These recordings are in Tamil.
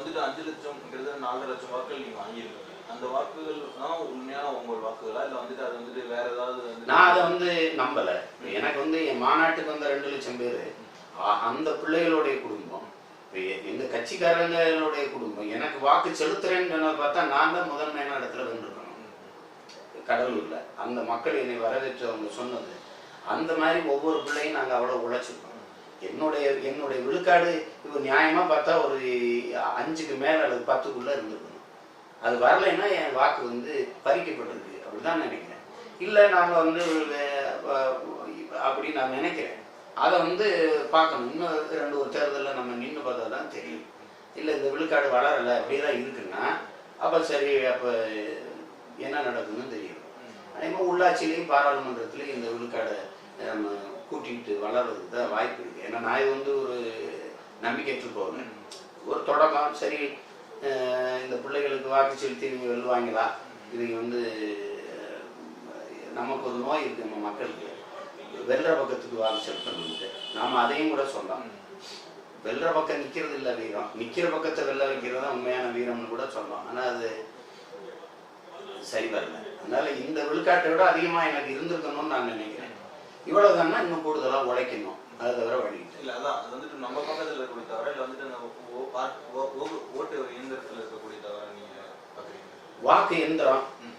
வந்துட்டு அஞ்சு லட்சம் நாலரை லட்சம் வாக்குகள் நீங்க வாங்கியிருக்கீங்க. அந்த வாக்குகள் தான் உண்மையான உங்கள் வாக்குகளா? இல்ல வந்துட்டு அது வந்துட்டு வேற ஏதாவது வந்து நான் அதை வந்து நம்பலை. எனக்கு வந்து என் மாநாட்டுக்கு வந்த ரெண்டு லட்சம் பேர் அந்த பிள்ளைகளுடைய குடும்பம் இப்போ எங்க கட்சிக்காரங்களுடைய குடும்பம் எனக்கு வாக்கு செலுத்துறேன்னு பார்த்தா நான் தான் முதன்மையான இடத்துல வந்துருக்கணும். கடலூர்ல அந்த மக்கள் என்னை வரவேற்று அவங்க சொன்னது. அந்த மாதிரி ஒவ்வொரு பிள்ளையும் நாங்கள் அவ்வளோ உழைச்சிருக்கோம். என்னுடைய என்னுடைய விழுக்காடு இப்போ நியாயமாக பார்த்தா ஒரு அஞ்சுக்கு மேலே அல்லது பத்துக்குள்ளே இருந்திருக்கணும். அது வரலைன்னா என் வாக்கு வந்து பறிக்கப்பட்டிருக்கு அப்படி தான் நினைக்கிறேன். இல்லை நாங்கள் வந்து அப்படி நான் நினைக்கிறேன். அதை வந்து பார்க்கணும். இன்னும் ரெண்டு ஒரு தேர்தலில் நம்ம நின்று பார்த்தா தான் தெரியும். இல்லை இந்த விழுக்காடு வளரலை அப்படியே தான் இருக்குன்னா அப்போ சரி அப்போ என்ன நடக்குதுன்னு தெரியும். அதே மாதிரி உள்ளாட்சியிலையும் பாராளுமன்றத்திலையும் இந்த விழுக்காடை கூட்டிகிட்டு வளர்றதுக்கு தான் வாய்ப்பு இருக்குது ஏன்னா நான் இது வந்து ஒரு நம்பிக்கையற்று போவேன் ஒரு தொடக்கம். சரி இந்த பிள்ளைகளுக்கு வாக்கு செலுத்தி இவங்க வெல்லுவாங்களா? இவங்க வந்து நமக்கு ஒரு நோய் இருக்குது நம்ம மக்களுக்கு. வெல்ற பக்கத்துக்கு வாக்கு செலுத்தணும்ட்டு. நாம் அதையும் கூட சொல்லலாம். வெல்ற பக்கம் நிற்கிறது இல்லை வீரம். நிற்கிற பக்கத்தை வெல்ல வைக்கிறது தான் உண்மையான வீரம்னு கூட சொல்லலாம். ஆனால் அது சரி வரல. அதனால இந்த விழுக்காட்டை விட அதிகமாக எனக்கு இருந்திருக்கணும்னு நான் நினைக்கிறேன். இவ்வளவுதான்னா இன்னும் கூடுதலாக உழைக்கணும். அது தவிர வழி இல்லை. அதான். அது வந்துட்டு நம்ம பக்கத்துல இருக்கக்கூடிய தவிர இல்ல வந்துட்டு ஓட்டு இயந்திரத்துல இருக்கக்கூடிய தவிர நீங்க வாக்கு எந்திரம் ம்.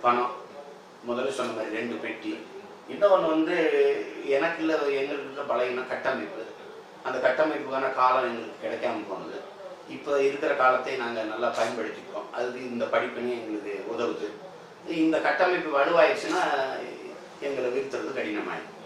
பணம். முதல்ல சொன்ன மாதிரி ரெண்டு பெட்டி. இன்னொன்று வந்து எனக்கு இல்லை எங்களுக்கு பலகீனம் கட்டமைப்பு. அந்த கட்டமைப்புக்கான காலம் எங்களுக்கு கிடைக்காம போனது. இப்போ இருக்கிற காலத்தை நாங்கள் நல்லா பயன்படுத்திக்கிறோம் அதுக்கு இந்த படிப்பினே எங்களுக்கு உதவுது. இந்த கட்டமைப்பு வலுவாயிடுச்சுன்னா எங்களை வீழ்த்துறது கடினமாயிடும்